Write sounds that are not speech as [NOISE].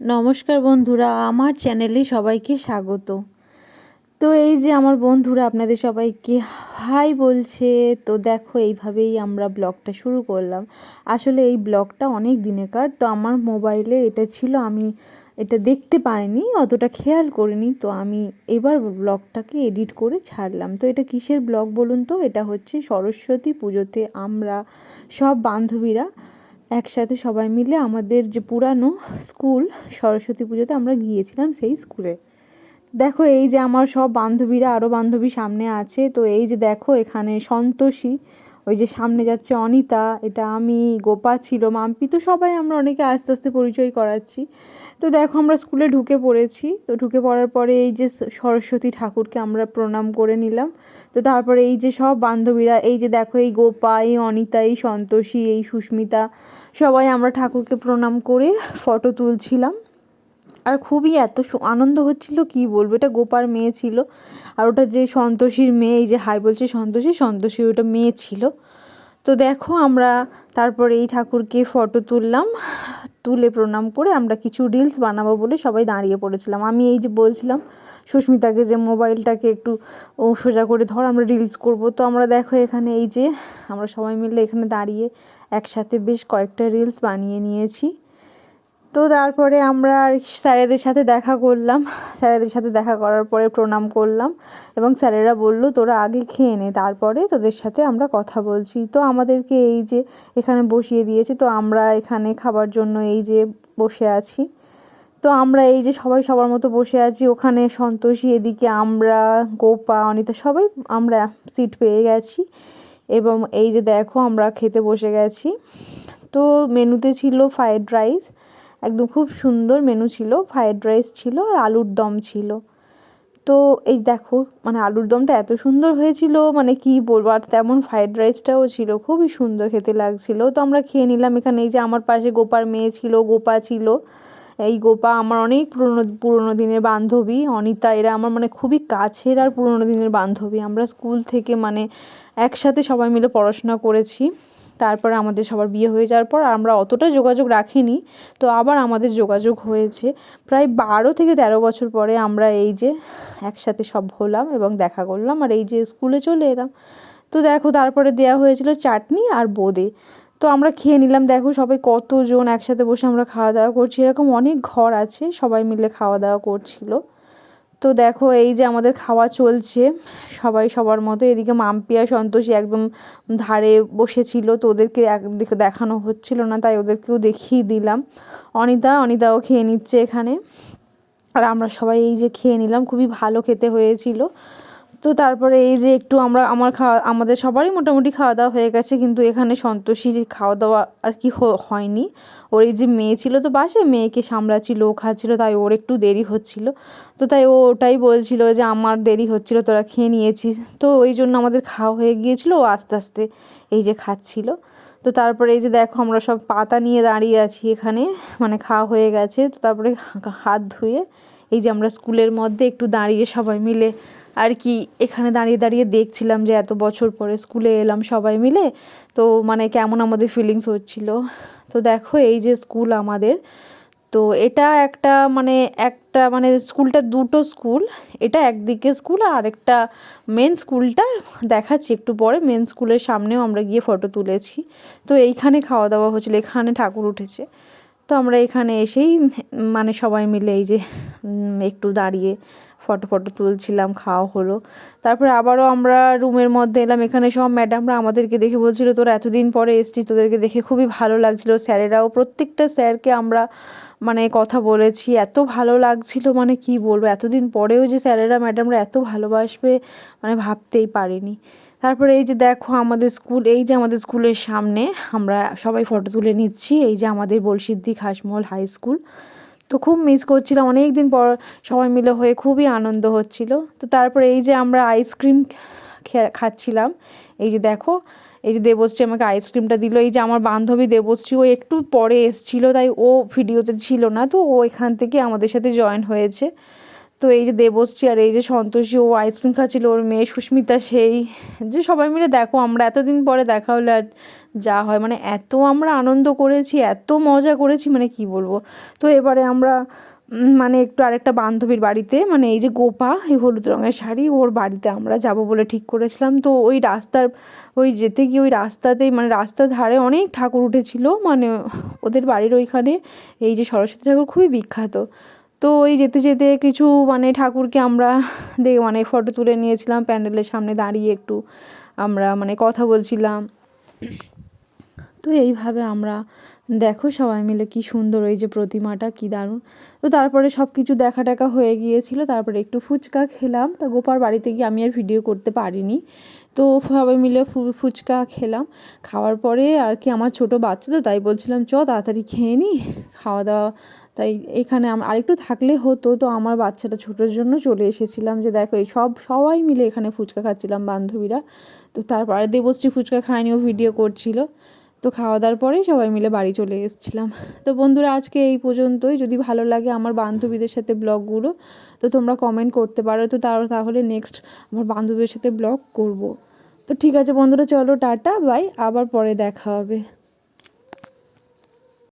নমস্কার বন্ধুরা, আমার চ্যানেলে সবাইকে স্বাগত। তো এই যে আমার বন্ধুরা, আপনাদের সবাইকে হাই বলছে। তো দেখো, এইভাবেই আমরা ব্লগটা শুরু করলাম। আসলে এই ব্লগটা অনেক দিনেকার তো আমার মোবাইলে এটা ছিল, আমি এটা দেখতে পাইনি, অতটা খেয়াল করিনি। তো আমি এবার ব্লগটাকে এডিট করে ছাড়লাম। তো এটা কিসের ব্লগ বলুন তো? এটা হচ্ছে সরস্বতী পুজোতে আমরা সব বান্ধবীরা একসাথে সবাই মিলে আমাদের যে পুরানো স্কুল সরস্বতী পুজোতে আমরা গিয়েছিলাম সেই স্কুলে। দেখো এই যে আমার সব বান্ধবীরা আরও বান্ধবী সামনে আছে, তো এই যে দেখো এখানে সন্তোষী ওই যে সামনে যাচ্ছে অনিতা, এটা আমি, গোপা ছিল, মাম্পি, তো সবাই আমরা অনেকে আস্তে আস্তে পরিচয় করাচ্ছি। তো দেখো আমরা স্কুলে ঢুকে পড়েছি, তো ঢুকে পড়ার পরে এই যে সরস্বতী ঠাকুরকে আমরা প্রণাম করে নিলাম। তো তারপরে এই যে সব বান্ধবীরা, এই যে দেখো এই গোপা, এই অনিতা, এই সন্তোষী, এই সুস্মিতা, সবাই আমরা ঠাকুরকে প্রণাম করে ফটো তুলছিলাম। আর খুবই এত আনন্দ হচ্ছিল, কি বলব? এটা গোপার মেয়ে ছিল। আর ওটা যে সন্তোষীর মেয়ে, এই যে হাই বলছে সন্তোষী সন্তোষী ওটা মেয়ে ছিল। তো দেখো আমরা তারপরে এই ঠাকুরকে ফটো তুললাম, তুলে প্রণাম করে আমরা কিছু রিলস বানাবো বলে সবাই দাঁড়িয়ে পড়েছিলাম। আমি এই যে বলছিলাম, সুস্মিতাকে যে মোবাইলটাকে একটু, ও সোজা করে ধর, আমরা রিলস করব। তো আমরা দেখো এখানে এই যে, আমরা সবাই মিলে এখানে দাঁড়িয়ে একসাথে বেশ কয়েকটা রিলস বানিয়ে নিয়েছি। তো তারপরে আমরা স্যারেদের সাথে দেখা করলাম। স্যারেদের সাথে দেখা করার পরে প্রণাম করলাম এবং স্যারেরা বলল, তোরা আগে খেয়ে নে, তারপরে তোদের সাথে আমরা কথা বলছি। তো আমাদেরকে এই যে এখানে বসিয়ে দিয়েছে, তো আমরা এখানে খাবার জন্য এই যে বসে আছি। তো আমরা এই যে সবাই সবার মতো বসে আছি। ওখানে সন্তোষী, এদিকে আমরা, গোপা, অনিতা সবাই আমরা সিট পেয়ে গেছি এবং এই যে দেখো আমরা খেতে বসে গেছি। তো মেনুতে ছিল ফ্রায়েড রাইস একদম খুব সুন্দর মেনু ছিল ফ্রায়েড রাইস ছিল আর আলুর দম ছিল। তো এই দেখো মানে আলুর দমটা এত সুন্দর হয়েছিল মানে কি বলব, আর তেমন ফ্রায়েড রাইসটাও ছিল, খুবই সুন্দর খেতে লাগছিল। তো আমরা খেয়ে নিলাম এখানে, এই যে আমার পাশে গোপার মেয়ে ছিল, গোপা ছিল। এই গোপা আমার অনেক পুরনো পুরনো দিনের বান্ধবী, অনিতা, এরা আমার মানে খুবই কাছের আর পুরনো দিনের বান্ধবী। আমরা স্কুল থেকে মানে একসাথে সবাই মিলে পড়াশোনা করেছি। তারপরে আমাদের সবার বিয়ে হয়ে যাওয়ার পর আমরা অতটা যোগাযোগ রাখিনি। তো আবার আমাদের যোগাযোগ হয়েছে। প্রায় বারো থেকে তেরো বছর পরে আমরা এই যে একসাথে সব হলাম এবং দেখা করলাম আর এই যে স্কুলে চলে এলাম। তো দেখো তারপরে দেওয়া হয়েছিল চাটনি আর বোঁদে। তো আমরা খেয়ে নিলাম। দেখো সবাই কতজন একসাথে বসে আমরা খাওয়া দাওয়া করছি। এরকম অনেক ঘর আছে। সবাই মিলে খাওয়া দাওয়া করছিল। তো দেখো, এই যে আমাদের খাওয়া চলছে, সবাই সবার মতো। এদিকে মাম্পিয়া সন্তোষী একদম ধারে বসেছিল, তো ওদেরকে একদিকে দেখানো হচ্ছিল না, তাই ওদেরকেও দেখিয়ে দিলাম। অনিতা, অনিতাও খেয়ে নিচ্ছে এখানে। আর আমরা সবাই এই যে খেয়ে নিলাম, খুবই ভালো খেতে হয়েছিল। তো তারপরে এই যে একটু আমরা, আমার খাওয়া, আমাদের সবারই মোটামুটি খাওয়া দাওয়া হয়ে গেছে, কিন্তু এখানে সন্তোষীর খাওয়া দাওয়া আর কি হয়নি। ওর এই যে মেয়ে ছিল তো বাসে মেয়েকে সামলাচ্ছিল, ও খাচ্ছিলো, তাই ওর একটু দেরি হচ্ছিল। তো তাই ও ওটাই বলছিল যে, আমার দেরি হচ্ছিল, তোরা খেয়ে নিয়েছিস। তো ওই জন্য আমাদের খাওয়া হয়ে গিয়েছিল, ও আস্তে আস্তে এই যে খাচ্ছিল। তো তারপরে এই যে দেখো, আমরা সব পাতা নিয়ে দাঁড়িয়ে আছি এখানে মানে খাওয়া হয়ে গেছে। তো তারপরে হাত ধুয়ে এই যে আমরা স্কুলের মধ্যে একটু দাঁড়িয়ে সবাই মিলে আর কি এখানে দাঁড়িয়ে দাঁড়িয়ে দেখছিলাম যে এত বছর পরে স্কুলে এলাম সবাই মিলে। তো মানে কেমন আমাদের ফিলিংস হচ্ছিল। তো দেখো এই যে স্কুল আমাদের। তো এটা একটা মানে একটা মানে স্কুলটা দুটো স্কুল। এটা একদিকে স্কুল আর একটা মেন স্কুলটা দেখাচ্ছি একটু পরে। মেন স্কুলের সামনেও আমরা গিয়ে ফটো তুলেছি। তো এইখানে খাওয়া দাওয়া হচ্ছিল। এখানে ঠাকুর উঠেছে। তো আমরা এখানে এসেই মানে সবাই মিলে এই যে একটু দাঁড়িয়ে ফটো ফটো তুলছিলাম, খাওয়া হলো। তারপরে আবারও আমরা রুমের মধ্যে এলাম। এখানে সব ম্যাডামরা আমাদেরকে দেখে বলছিলো, তোরা এতদিন পরে এসছিস, তোদেরকে দেখে খুবই ভালো লাগছিল। স্যারেরাও, প্রত্যেকটা স্যারকে আমরা মানে কথা বলেছি। এত ভালো লাগছিল মানে কি বলব? এতদিন পরেও যে স্যারেরা ম্যাডামরা এত ভালোবাসবে মানে ভাবতেই পারিনি। তারপরে এই যে দেখো আমাদের স্কুল, এই যে আমাদের স্কুলের সামনে আমরা সবাই ফটো তুলে নিচ্ছি, এই যে আমাদের বলসিদ্ধি খাসমহল হাই স্কুল তো খুব মিস করছিলাম অনেক দিন পর সবাই মিলে হয়ে খুবই আনন্দ হচ্ছিল। তো তারপরে এই যে আমরা আইসক্রিম খাচ্ছিলাম, এই যে দেখো, এই যে দেবশ্রী আমাকে আইসক্রিমটা দিল, এই যে আমার বান্ধবী দেবশ্রী ও একটু পরে এসছিল, তাই ও ভিডিওতে ছিল না, তো ও এখান থেকে আমাদের সাথে জয়েন হয়েছে। তো এই যে দেবশ্রী আর এই যে সন্তোষী, ও আইসক্রিম খাচ্ছিল, ওর মেয়ে সুস্মিতা সেই, যে সবাই মিলে দেখো, আমরা এতদিন পরে দেখা হলে আর যা হয় মানে এত আমরা আনন্দ করেছি, এত মজা করেছি মানে কি বলব? তো এবারে আমরা মানে একটু আরেকটা বান্ধবীর বাড়িতে মানে এই যে গোপা, এই হলুদ রঙের শাড়ি, ওর বাড়িতে আমরা যাব বলে ঠিক করেছিলাম। তো ওই রাস্তার, ওই যেতে গিয়ে ওই রাস্তাতেই মানে রাস্তার ধারে অনেক ঠাকুর উঠেছিল মানে ওদের বাড়ির ওইখানে, এই যে সরস্বতী ঠাকুর খুবই বিখ্যাত। তো ওই যেতে যেতে কিছু মানে ঠাকুরকে আমরা [LAUGHS] দে মানে ফটো তুলে নিয়েছিলাম, প্যান্ডেলের সামনে দাঁড়িয়ে একটু আমরা মানে কথা বলছিলাম। তো এইভাবে আমরা দেখো সবাই মিলে কি সুন্দর ওই যে প্রতিমাটা, কি দারুণ। তো তারপরে সব কিছু দেখা টাকা হয়ে গিয়েছিল, তারপরে একটু ফুচকা খেলাম। তা গোপার বাড়িতে গিয়ে আমি আর ভিডিও করতে পারিনি। তো সবাই মিলে ফুচকা খেলাম। খাওয়ার পরে আর কি আমার ছোট বাচ্চা তো, তাই বলছিলাম, চ, তাড়াতাড়ি খেয়ে নি, খাওয়া দাওয়া। তাই এখানে আরেকটু থাকলে হতো। তো আমার বাচ্চাটা ছোটোর জন্য চলে এসেছিলাম যে, দেখো, এই সব, সবাই মিলে এখানে ফুচকা খাচ্ছিলাম, বান্ধবীরা। তো তারপরে দেবশ্রী ফুচকা খায়নি, ও ভিডিও করছিল। তো খাওয়া দাওয়ার পরেই সবাই মিলে বাড়ি চলে এসেছিলাম। তো বন্ধুরা, আজকে এই পর্যন্তই। যদি ভালো লাগে আমার বান্ধবীদের সাথে ব্লগগুলো, তো তোমরা কমেন্ট করতে পারো। তো তার, তাহলে নেক্সট আমার বান্ধবীদের সাথে ব্লগ করব। তো ঠিক আছে বন্ধুরা, চলো টাটা বাই আবার পরে দেখা হবে।